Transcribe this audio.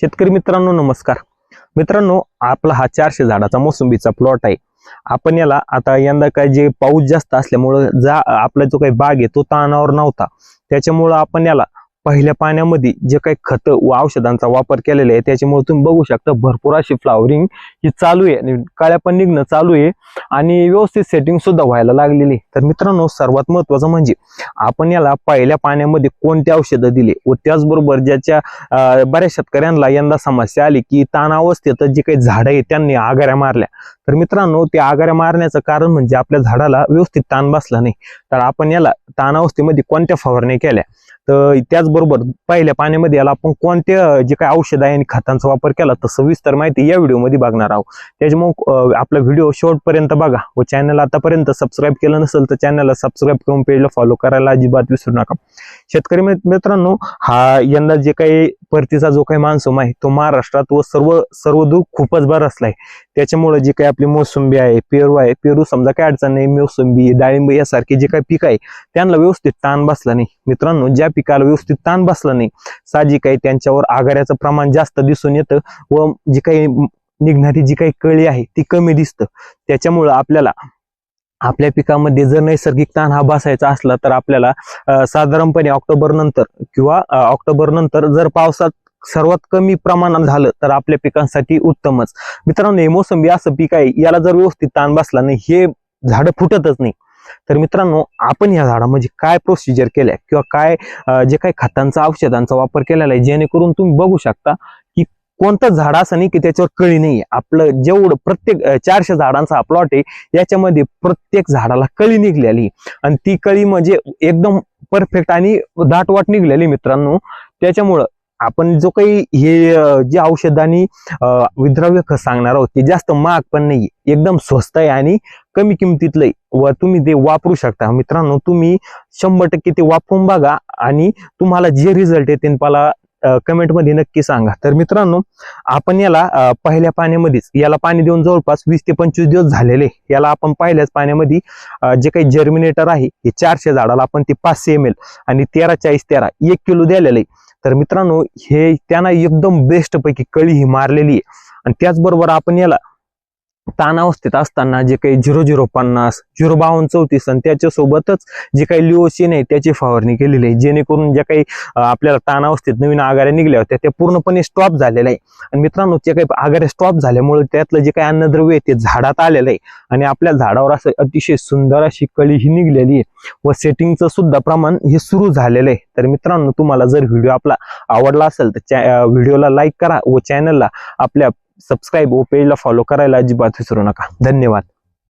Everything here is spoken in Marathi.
शेतकरी मित्रांनो नमस्कार. मित्रांनो आपला हा चारशे झाडाचा मोसंबीचा प्लॉट आहे. आपण याला आता यंदा काय जे पाऊस जास्त असल्यामुळं जा आपला जो काही बाग आहे तो ताणावर नव्हता. त्याच्यामुळं आपण याला पहिल्या पाण्यामध्ये जे काही खतं व औषधांचा वापर केलेला आहे त्याच्यामुळे तुम्ही बघू शकता भरपूर अशी फ्लावरिंग ही चालू आहे काळ्या पण निघणं चालू आहे आणि व्यवस्थित सेटिंग सुद्धा व्हायला लागलेली तर मित्रांनो सर्वात महत्वाचं म्हणजे आपण याला पहिल्या पाण्यामध्ये कोणते औषधं दिले व त्याचबरोबर ज्याच्या बऱ्याच शेतकऱ्यांना यंदा समस्या आली की ताणावस्थेत जे काही झाडं आहेत त्यांनी आगाऱ्या मारल्या. तर मित्रांनो ते आगाऱ्या मारण्याचं कारण म्हणजे आपल्या झाडाला व्यवस्थित ताण बसला नाही. तर आपण याला ताण अवस्थेमध्ये कोणत्या फवारण्या केल्या? तर त्याचबरोबर पहिल्या पाण्यामध्ये याला आपण कोणत्या जे काही औषध आहे आणि खतांचा वापर केला तर सविस्तर माहिती या व्हिडिओमध्ये बघणार आहोत. त्याच्यामुळे आपला व्हिडिओ शेवटपर्यंत बघा व चॅनल आतापर्यंत सबस्क्राईब केलं नसेल तर चॅनलला सबस्क्राईब करून पेजला फॉलो करायला अजिबात विसरू नका. शेतकरी मित्रांनो हा यंदा जे काही परतीचा जो काही मान्सून आहे तो महाराष्ट्रात व सर्व सर्वदूर खूपच बरसलाय. त्याच्यामुळे जी काही आपली मोसंबी आहे पेरू आहे पेरू समजा काय अडचण नाही मोसंबी डाळिंब यासारखे जे काही पीक आहे त्यांना व्यवस्थित ताण बसला नाही. मित्रांनो ज्या पिकाला व्यवस्थित ताण बसला नाही साहजिक आहे त्यांच्यावर आगाऱ्याचं प्रमाण जास्त दिसून येतं व जी काही निघणारी जी काही कळी आहे ती कमी दिसतं. त्याच्यामुळं आपल्याला आपल्या पिकामध्ये जर नैसर्गिक ताण हा बसायचा असला तर आपल्याला साधारणपणे ऑक्टोबर नंतर किंवा ऑक्टोबर नंतर जर पावसात सर्वात कमी प्रमाणात झालं तर आपल्या पिकांसाठी उत्तमच. मित्रांनो हे मोसंबी असं पीक आहे याला जर व्यवस्थित ताण बसला नाही हे झाडं फुटतच नाही. तर मित्रांनो आपण या झाडामध्ये काय प्रोसिजर केल्या किंवा काय जे काही खतांचा औषधांचा वापर केलेला आहे जेणेकरून तुम्ही बघू शकता की कोणतं झाड असं नाही की त्याच्यावर कळी नाही आपलं जेवढं प्रत्येक चारशे झाडांचा हा प्लॉट आहे याच्यामध्ये प्रत्येक झाडाला कळी निघलेली. आणि ती कळी म्हणजे एकदम परफेक्ट आणि दाटवाट निघलेली मित्रांनो. त्याच्यामुळं आपण जो काही हे जे औषध आणि विद्राव्य खत सांगणार आहोत ते जास्त महाग पण नाही एकदम स्वस्त आहे आणि कमी किमतीतलं व तुम्ही ते वापरू शकता. मित्रांनो तुम्ही शंभर टक्के ते वापरून बघा आणि तुम्हाला जे रिझल्ट येते मला कमेंटमध्ये नक्की सांगा. तर मित्रांनो आपण याला पहिल्या पाण्यामध्येच याला पाणी देऊन जवळपास वीस ते पंचवीस दिवस झालेले. याला आपण पहिल्याच पाण्यामध्ये जे काही जर्मिनेटर आहे हे चारशे झाडाला आपण ते पाचशे एम एल आणि तेरा चाळीस तेरा एक किलो द्यालेलं आहे. तर मित्रांनो हे त्यांना एकदम बेस्ट पैकी कळी ही मारलेली आहे. आणि त्याचबरोबर आपण याला ताणावस्थेत असताना जे काही झिरो झिरो पन्नास झिरो बावन्न चौतीस आणि त्याच्यासोबतच जे काही लिओसिन आहे त्याची फवारणी केलेली आहे. जेणेकरून ज्या काही आपल्याला ताणावस्थेत नवीन आगाऱ्या निघल्या होत्या त्या पूर्णपणे स्टॉप झालेल्या आहे. आणि मित्रांनो जे काही आगाऱ्या स्टॉप झाल्यामुळे त्यातलं जे काही अन्नद्रव्य आहे ते झाडात आलेलं आहे. आणि आपल्या झाडावर असं अतिशय सुंदर अशी कळी ही निघलेली आहे. व सेटिंगचं सुद्धा प्रमाण हे सुरू झालेलं आहे. तर मित्रांनो तुम्हाला जर व्हिडिओ आपला आवडला असेल तर व्हिडिओला लाईक करा व चॅनलला आपल्या सबस्क्राईब व पेजला फॉलो करायला अजिबात विसरू नका. धन्यवाद.